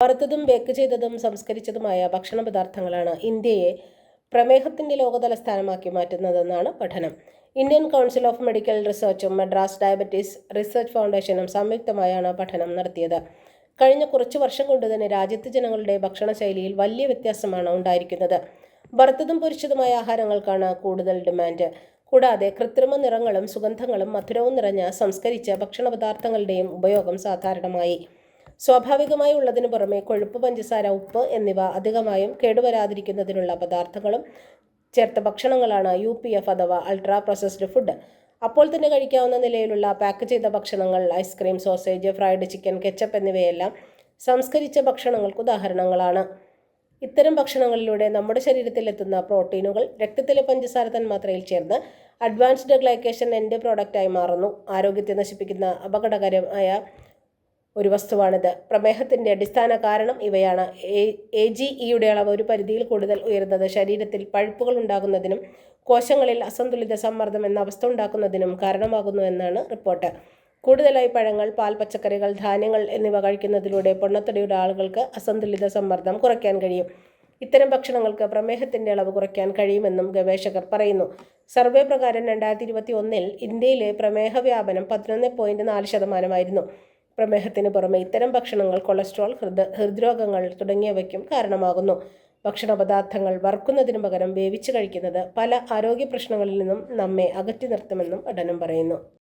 വറുത്തതും ബേക്ക് ചെയ്തതും സംസ്കരിച്ചതുമായ ഭക്ഷണ പദാർത്ഥങ്ങളാണ് ഇന്ത്യയെ പ്രമേഹത്തിന്റെ ലോകതലസ്ഥാനമാക്കി മാറ്റുന്നതെന്നാണ് പഠനം. ഇന്ത്യൻ കൗൺസിൽ ഓഫ് മെഡിക്കൽ റിസർച്ചും മദ്രാസ് ഡയബറ്റീസ് റിസർച്ച് ഫൗണ്ടേഷനും സംയുക്തമായാണ് പഠനം നടത്തിയത്. കഴിഞ്ഞ കുറച്ച് വർഷം കൊണ്ട് തന്നെ രാജ്യത്തെ ജനങ്ങളുടെ ഭക്ഷണശൈലിയിൽ വലിയ വ്യത്യാസമാണ് ഉണ്ടായിരിക്കുന്നത്. വറുത്തതും പൊരിച്ചതുമായ ആഹാരങ്ങൾക്കാണ് കൂടുതൽ ഡിമാൻഡ്. കൂടാതെ കൃത്രിമ നിറങ്ങളും സുഗന്ധങ്ങളും മധുരവും നിറഞ്ഞ സംസ്കരിച്ച ഭക്ഷണ പദാർത്ഥങ്ങളുടെയും ഉപയോഗം സാധാരണമായി. സ്വാഭാവികമായി ഉള്ളതിനു പുറമെ കൊഴുപ്പ് പഞ്ചസാര ഉപ്പ് എന്നിവ അധികമായും കേടുവരാതിരിക്കുന്നതിനുള്ള പദാർത്ഥങ്ങളും ചേർത്ത ഭക്ഷണങ്ങളാണ് യു പി എഫ് അഥവാ അൾട്രാ പ്രോസസ്ഡ് ഫുഡ്. അപ്പോൾ തന്നെ കഴിക്കാവുന്ന നിലയിലുള്ള പാക്ക് ചെയ്ത ഭക്ഷണങ്ങൾ ice cream sausage fried chicken ketchup എന്നിവയെല്ലാം സംസ്കരിച്ച ഭക്ഷണങ്ങൾക്ക് ഉദാഹരണങ്ങളാണ്. ഇത്തരം ഭക്ഷണങ്ങളിലൂടെ നമ്മുടെ ശരീരത്തിൽ എത്തുന്ന പ്രോട്ടീനുകൾ രക്തത്തിലെ പഞ്ചസാര തന്മാത്രയിൽ ചേർന്ന് അഡ്വാൻസ്ഡ് ഗ്ലൈക്കേഷൻ എന്റെ പ്രോഡക്റ്റായി മാറുന്നു. ആരോഗ്യത്തെ നശിപ്പിക്കുന്ന അപകടകരമായ ഒരു വസ്തുവാണിത്. പ്രമേഹത്തിന്റെ അടിസ്ഥാന കാരണം ഇവയാണ്. എ ജി ഇയുടെ അളവ് ഒരു പരിധിയിൽ കൂടുതൽ ഉയരുന്നത്. ശരീരത്തിൽ പഴുപ്പുകൾ ഉണ്ടാകുന്നതിനും കോശങ്ങളിൽ അസന്തുലിത സമ്മർദ്ദം എന്ന അവസ്ഥ ഉണ്ടാക്കുന്നതിനും കാരണമാകുന്നു എന്നാണ് റിപ്പോർട്ട്. കൂടുതലായി പഴങ്ങൾ പാൽ പച്ചക്കറികൾ ധാന്യങ്ങൾ എന്നിവ കഴിക്കുന്നതിലൂടെ പൊണ്ണത്തടിയുടെ ആളുകൾക്ക് അസന്തുലിത സമ്മർദ്ദം കുറയ്ക്കാൻ കഴിയും. ഇത്തരം ഭക്ഷണങ്ങൾക്ക് പ്രമേഹത്തിന്റെ അളവ് കുറയ്ക്കാൻ കഴിയുമെന്നും ഗവേഷകർ പറയുന്നു. സർവേ പ്രകാരം രണ്ടായിരത്തി ഇരുപത്തി ഒന്നിൽ ഇന്ത്യയിലെ പ്രമേഹ വ്യാപനം പതിനൊന്ന് പോയിന്റ് നാല് ശതമാനമായിരുന്നു. പ്രമേഹത്തിന് പുറമെ ഇത്തരം ഭക്ഷണങ്ങൾ കൊളസ്ട്രോൾ ഹൃദ ഹൃദ്രോഗങ്ങൾ തുടങ്ങിയവയ്ക്കും കാരണമാകുന്നു. ഭക്ഷണ പദാർത്ഥങ്ങൾ വറുക്കുന്നതിനു പകരം വേവിച്ച് കഴിക്കുന്നത് പല ആരോഗ്യ പ്രശ്നങ്ങളിൽ നിന്നും നമ്മെ അകറ്റി നിർത്തുമെന്നും പഠനം പറയുന്നു.